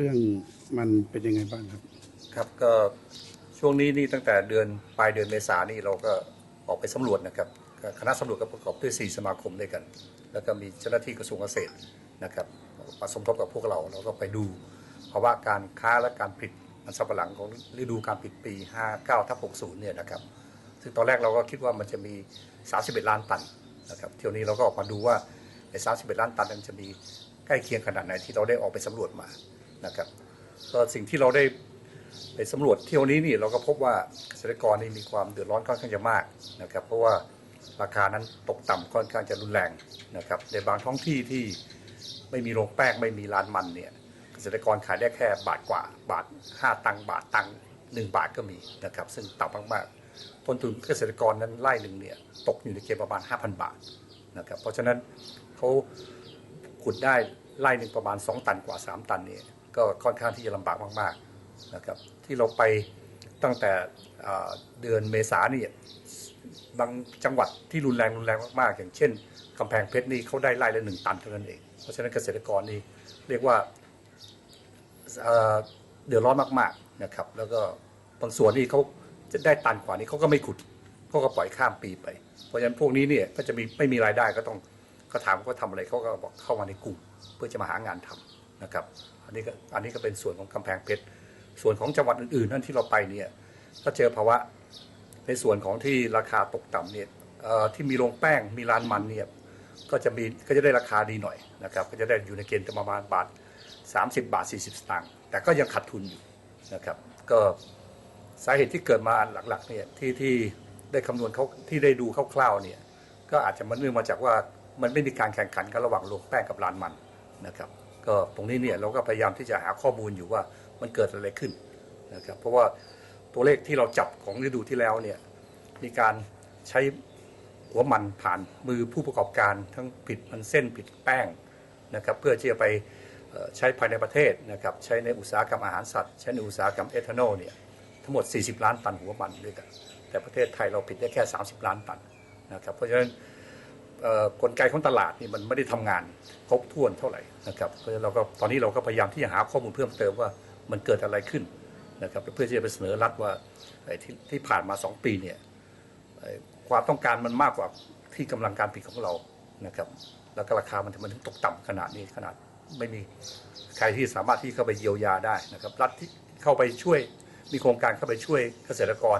เรื่องมันเป็นยังไงบ้างครับ ครับก็ช่วงนี้นี่ตั้งแต่เดือนปลายเดือนเมษานี่เราก็ออกไปสำรวจนะครับคณะสำรวจก็ประกอบด้วย 4 สมาคมด้วยกัน แล้วก็มีเจ้าหน้าที่กระทรวงเกษตรนะครับมาสมทบกับพวกเราเราก็ไปดูภาวะการค้าและการผลิตมันสำปะหลังของฤดูการผลิตปี 59ทับ60 เนี่ยนะครับ ซึ่งตอนแรกเราก็คิดว่ามันจะมี 31 ล้านตันนะครับเที่ยวนี้เราก็ออกมาดูว่าใน 31 ล้านตันนั้นจะมีใกล้เคียงขนาดไหนที่เราได้ออกไปสำรวจมา นะครับก็สิ่งที่เราได้ไปสำรวจเที่ยวนี้นี่เราก็พบว่าเกษตรกรนี่มีความเดือดร้อนค่อนข้างจะมากนะครับ เพราะว่าราคานั้นตกต่ำค่อนข้างจะรุนแรงนะครับในบางท้องที่ที่ไม่มีโรงแป้งไม่มีร้านมันเนี่ยเกษตรกรขายได้แค่บาทกว่าบาท 5 ตังค์บาทตังค์หนึ่งบาทก็มีนะครับ ซึ่งต่ำมากๆต้นทุนเกษตรกรนั้นไร่หนึ่งเนี่ยตกอยู่ในเกณฑ์ประมาณ 5,000 บาทนะครับเพราะฉะนั้นเขาขุดได้ไร่หนึ่งประมาณ 2 ตันกว่า 3 ตันเนี่ย ก็ค่อนข้างที่จะลำบากมากๆนะครับที่เราไปตั้งแต่เดือนเมษานี่บางจังหวัดที่รุนแรงรุนแรงมากๆ อย่างเช่นกำแพงเพชรนี่เขาได้ไร่ละหนึ่งตันเท่านั้นเอง เพราะฉะนั้นเกษตรกรนี่เรียกว่าเดือดร้อนมากๆนะครับ แล้วก็บางส่วนนี่เขาจะได้ตันกว่านี้เขาก็ไม่ขุดเขาก็ปล่อยข้ามปีไป เพราะฉะนั้นพวกนี้เนี่ยก็จะมีไม่มีรายได้ก็ต้องก็ถามเขาทำอะไรเขาก็บอกเข้ามาในกลุ่ม เพื่อจะมาหางานทำ นะครับอันนี้ก็อันนี้ก็เป็นส่วนของกำแพงเพชรส่วนของจังหวัดอื่นๆนั่นที่เราไปเนี่ยก็เจอภาวะในส่วนของที่ราคาตกต่ำเนี่ยที่มีโรงแป้งมีร้านมันเนี่ยก็จะมีก็จะได้ราคาดีหน่อยนะครับก็จะได้อยู่ในเกณฑ์ประมาณบาท 30 บาท 40 สตางค์แต่ก็ยังขาดทุนอยู่นะครับก็สาเหตุที่เกิดมาหลักๆเนี่ยที่ที่ได้คำนวณเขาที่ได้ดูคร่าวๆเนี่ยก็อาจจะมันเนื่องมาจากว่ามันไม่มีการแข่งขันกันระหว่างโรงแป้งกับร้านมันนะครับ ก็ตรงนี้เนี่ยเราก็พยายามที่จะหาข้อมูลอยู่ว่ามันเกิดอะไรขึ้นนะครับเพราะว่าตัวเลขที่เราจับของฤดูที่แล้วเนี่ยมีการใช้หัวมันผ่านมือผู้ประกอบการทั้งผิดมันเส้นผิดแป้งนะครับเพื่อที่จะไปใช้ภายในประเทศนะครับใช้ในอุตสาหกรรมอาหารสัตว์ใช้ในอุตสาหกรรมเอทานอลเนี่ยทั้งหมด 40 ล้านตันหัวมันด้วยกันแต่ประเทศไทยเราผิดได้แค่ 30 ล้านตันนะครับเพราะฉะนั้น กลไกของตลาดนี่มันไม่ได้ทำงานครบถ้วนเท่าไหร่นะครับเพราะฉะนั้นเราก็ตอนนี้เราก็พยายามที่จะหาข้อมูลเพิ่มเติมว่ามันเกิดอะไรขึ้นนะครับเพื่อที่จะไปเสนอรัฐว่าไอ้ที่ที่ผ่านมา 2 ปีเนี่ยความต้องการมันมากกว่าที่กำลังการผลิตของเรานะครับแล้วก็ราคามันทำไมถึงตกต่ำขนาดนี้ขนาดไม่มีใครที่สามารถที่เข้าไปเยียวยาได้นะครับรัฐที่เข้าไปช่วยมีโครงการเข้าไปช่วยเกษตรกร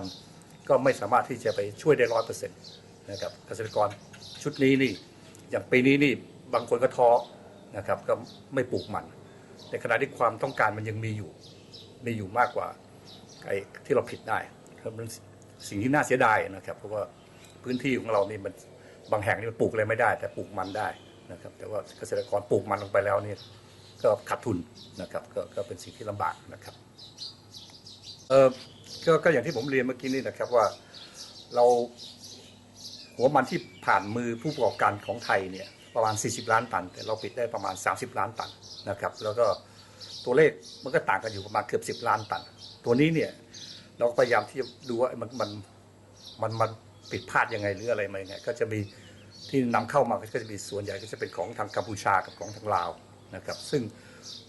ก็ไม่สามารถที่จะไปช่วยได้ร้อยเปอร์เซ็นต์นะครับเกษตรกร ชุดนี้นี่อย่างปีนี้นี่บางคนก็ท้อนะครับก็ไม่ปลูกมัน ในขณะที่ความต้องการมันยังมีอยู่มีอยู่มากกว่าไอ้ที่เราผิดได้ครับมันสิ่งที่น่าเสียดายนะครับ เพราะว่าพื้นที่ของเรานี่มันบางแห่งนี่มันปลูกอะไรไม่ได้ แต่ปลูกมันได้นะครับ แต่ว่าเกษตรกรปลูกมันลงไปแล้วนี่ก็ขาดทุนนะครับก็ก็เป็นสิ่งที่ลำบากนะครับเออก็ก็อย่างที่ผมเรียนเมื่อกี้นี่นะครับว่าเรา หัวมันที่ผ่านมือผู้ประกอบการของไทยเนี่ยประมาณ 40 ล้านตัน แต่เราปิดได้ประมาณ 30 ล้านตันนะครับ แล้วก็ตัวเลขมันก็ต่างกันอยู่ประมาณเกือบสิบล้านตัน ตัวนี้เนี่ยเราก็พยายามที่จะดูว่ามันมันมันมันผิดพลาดยังไงหรืออะไรมายังไงก็จะมีที่นำเข้ามาก็จะมีส่วนใหญ่ก็จะเป็นของทางกัมพูชากับของทางลาวนะครับ ซึ่ง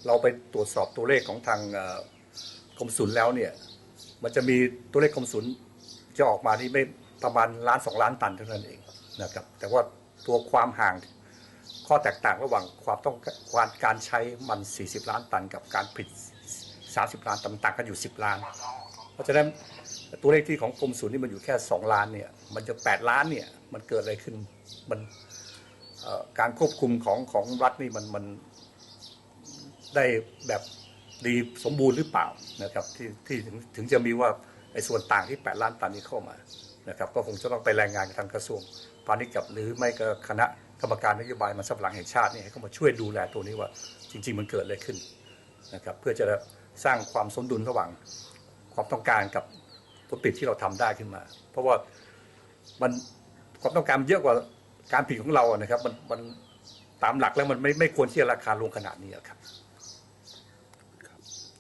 เราไปตรวจสอบตัวเลขของทางกรมศุลแล้วเนี่ยมันจะมีตัวเลขกรมศุลจะออกมาที่ไม่ ประมาณล้านสองล้านตันเท่านั้นเองนะครับ แต่ว่าตัวความห่างข้อแตกต่างระหว่างความต้องการการใช้มัน 40 ล้านตัน กับการผลิต30 ล้านตันต่างกันอยู่ 10 ล้าน เพราะฉะนั้นตัวเลขที่ของกรมศูนย์นี่มันอยู่แค่ 2 ล้านเนี่ยมันจะ 8 ล้านเนี่ยมันเกิดอะไรขึ้นมันการควบคุมของของรัฐนี่มันมันได้แบบดีสมบูรณ์หรือเปล่านะครับที่ที่ถึงถึงจะมีว่าไอ้ส่วนต่างที่ 8 ล้านตันนี้เข้ามา นะครับก็คงจะต้องไปรายงานกับทางกระทรวงพาณิชย์กับหรือไม่ก็คณะกรรมการนโยบายมันสำปะหลังแห่งชาตินี่ให้เขามาช่วยดูแลตัวนี้ว่าจริง ๆ มันเกิดอะไรขึ้นนะครับเพื่อจะสร้างความสมดุลระหว่างความต้องการกับผลผลิตที่เราทำได้ขึ้นมา เพราะว่ามันความต้องการเยอะกว่าการผลิตของเราอะนะครับมันมันตามหลักแล้วมันไม่ไม่ควรที่จะราคาลงขนาดนี้ครับ